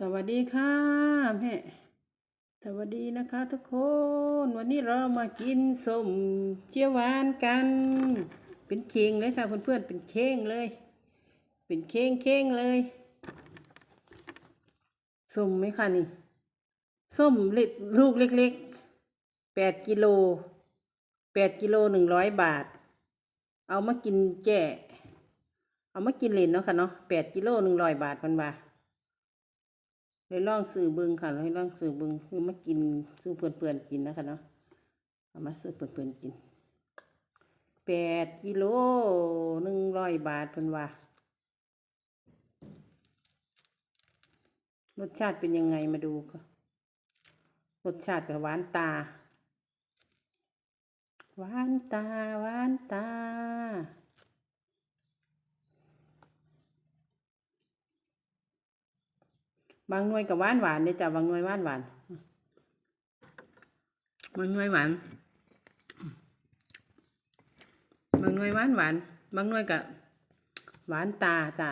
สวัสดีค่ะแม่สวัสดีนะคะทุกคน วันนี้เรามากินส้มเจียวหวานกัน เป็นเค้งเลยค่ะเพื่อนๆเป็นเค้งเลย เป็นเค้งเค้งเลยส้มไหมคะนี่ส้มเล็กลูกเล็กๆแปดกิโลแปดกิโลหนึ่งร้อยบาท เอามากินแก่เอามากินเล่นเนาะค่ะเนาะแปดกิโลหนึ่งร้อยบาทพันบาท เลยลองซื้อเบิงค่ะเลยลองซื้อเบิงคือมากินซื้อเพื่อนๆกินนะคะเนาะเอามาซื้อเพื่อนๆกินแปดกิโลหนึ่งร้อยบาทเพิ่นว่ารสชาติเป็นยังไงมาดูค่ะรสชาติกับหวานตา หวานตา หวานตา บางหน่วยกับหวานหวานเนี่ยจ้ะบางหน่วยหวานหวานบางหน่วยหวานบางหน่วยหวานหวานบางหน่วยกับหวานตาจ้ะ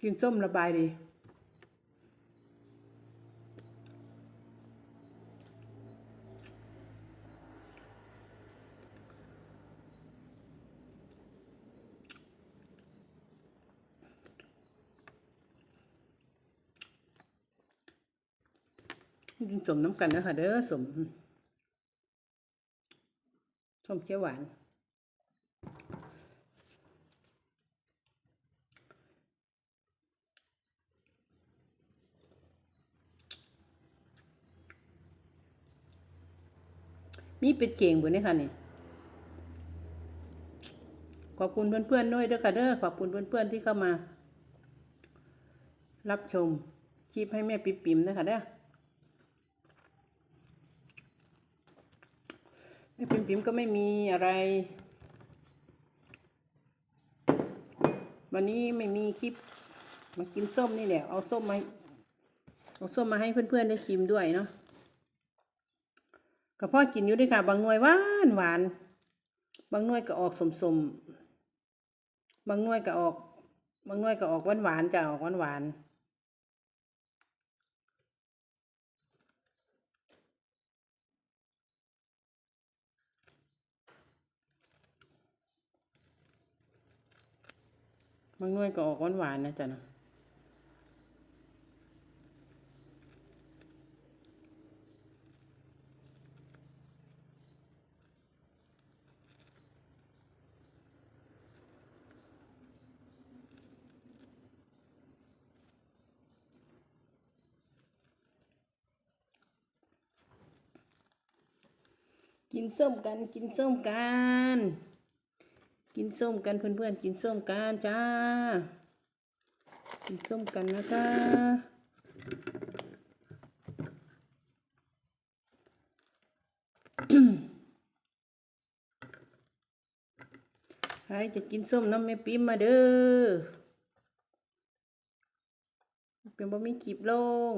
กินส้มระบายดี กินสมน้ำกันนะคะเด้อสมส้มเขียวหวานมีเป็ดเก่งบุนี่ค่ะนี่ขอบคุณเพื่อนๆด้วยเด้อค่ะเด้อขอบคุณเพื่อนๆที่เข้ามา รับชมคลิปให้แม่ปิ๊มๆนะคะเด้อ แม่ปิมปิมก็ไม่มีอะไร วันนี้ไม่มีคลิป มากินส้มนี่แหละ เอาส้มมา เอาส้มมาให้เพื่อนๆได้ชิมด้วยเนาะกับพ่อกินอยู่ด้วยค่ะ บางหน่วยหวานหวาน บางหน่วยก็ออกสมสมบางหน่วยก็ออก บางหน่วยก็ออกหวานหวานจะออกหวานหวานๆ บางหน่วยก็ออกหวานๆนะจ๊ะนะกินส้มกัน กินส้มกัน กินส้มกันเพื่อนๆ กินส้มกันจ้า กินส้มกันนะคะใครจะกินส้มน้ำแม่ปิ๊มมาเด้อเป็นบ่มีกีบลง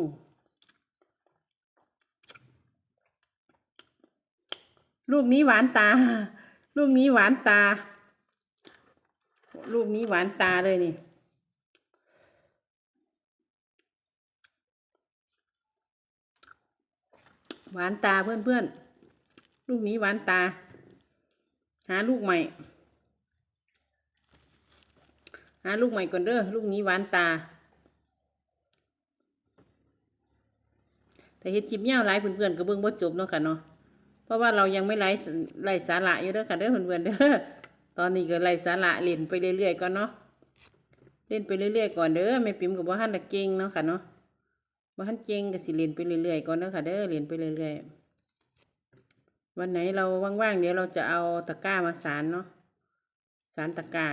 ลูกนี้หวานตา ลูกนี้หวานตา ลูกนี้หวานตาเลยนี่ หวานตาเพื่อนๆลูกนี้หวานตา หาลูกใหม่ หาลูกใหม่ก่อนเด้อลูกนี้หวานตา แต่เฮ็ดจิบเงาหลายเพื่อนๆก็เบิ่งบ่จบเนาะค่ะเนาะเพราะว่าเรายังไม่ไล่สไล่สาระอยู่เด้อค่ะเด้อเพื่อนๆเด้อ ตอนนี้ก็ไล่สาระเล่นไปเรื่อยๆก่อนเนาะเล่นไปเรื่อยๆก่อนเด้อแม่ปิ๋มกับบ่ทันได้เก่งเนาะค่ะเนาะบ่ทันเก่งก็สิเล่นไปเรื่อยๆก่อนเด้อค่ะเด้อเล่นไปเรื่อยๆวันไหนเราว่างๆเดี๋ยวเราจะเอาตะกร้ามาสารเนาะสารตะกร้า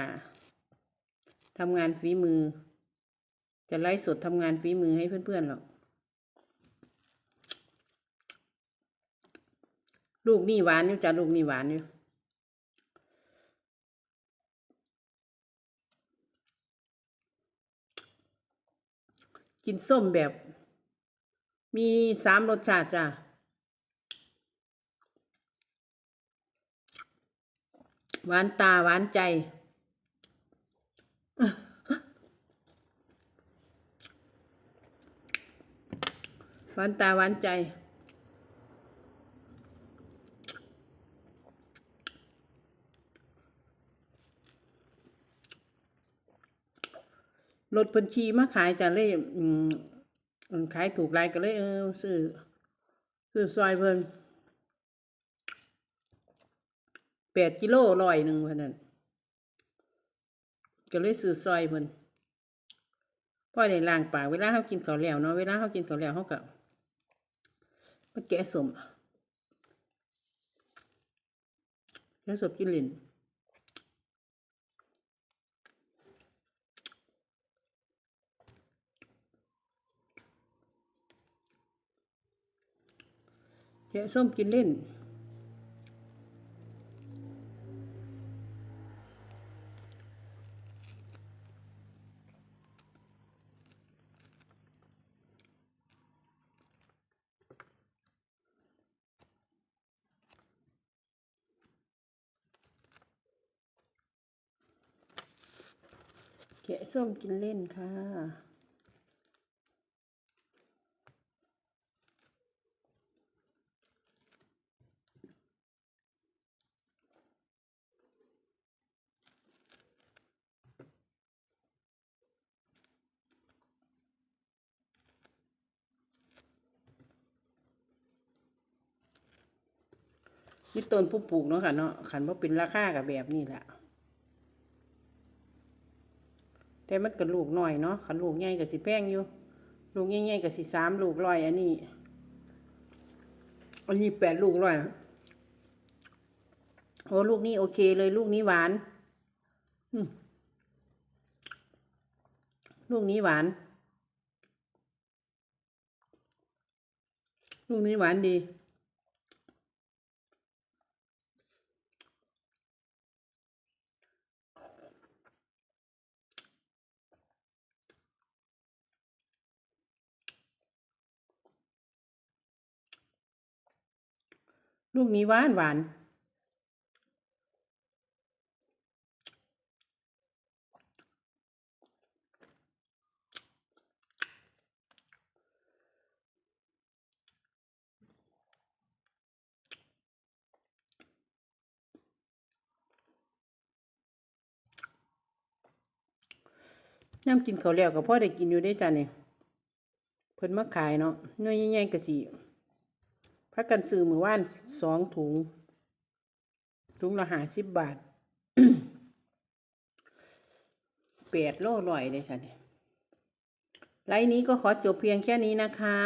ทำงานฝีมือ จะไล่สดทำงานฝีมือให้เพื่อนๆหรอกลูกนี่หวานอยู่จ้ะลูกนี่หวานอยู่ กินส้มแบบ มีสามรสชาติจ้ะหวานตาหวานใจ หวานตาหวานใจ รถเพิ่นขี่มาขายจ้ะเลยอืมขายถูกหลายก็เลยเออซื้อซื้อซอยเพิ่นแปดกิโลร้อยหนึ่งเพิ่นนั่นก็เลยซื้อซอยเพิ่นพ่อได้ล้างปากเวลาเฮากินข้าวแล้วเนาะเวลาเฮากินข้าวแล้วเฮาก็มาแกะสมแกะสมกินลิ้น แกะส้มกินเล่น แกะส้มกินเล่นค่ะ นี่ต้นผู้ปลูกเนาะค่ะเนาะขันว่าเป็นราคากับแบบนี้แหละแต่มันก็ลูกน้อยเนาะขันลูกใหญ่ก็สิแพงอยู่ ลูกใหญ่ๆก็สิสามลูกร้อยอันนี้ อันนี้แปดลูกร้อยโอ้ลูกนี้โอเคเลยลูกนี้หวานลูกนี้หวาน ลูกนี้หวานดี ลูกนี้หวานหวานน้ำกินเขาแล้วก็พ่อได้กินอยู่ได้จ้ะเนี่ยเพิ่นมาขายเนาะน้อยใหญ่ๆก็สิ พักกันซื้อมือว่านสองถุง ถุงละห้าสิบบาทแปดโลร้อยเลยค่ะเนี่ยไลน์นี้ก็ขอจบเพียงแค่นี้นะคะ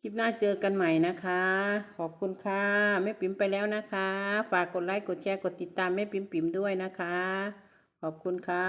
คลิปหน้าเจอกันใหม่นะคะ ขอบคุณค่ะแม่ปิ๋มไปแล้วนะคะ ฝากกดไลค์กดแชร์กดติดตามแม่ปิ๋มปิ๋มด้วยนะคะ ขอบคุณค่ะ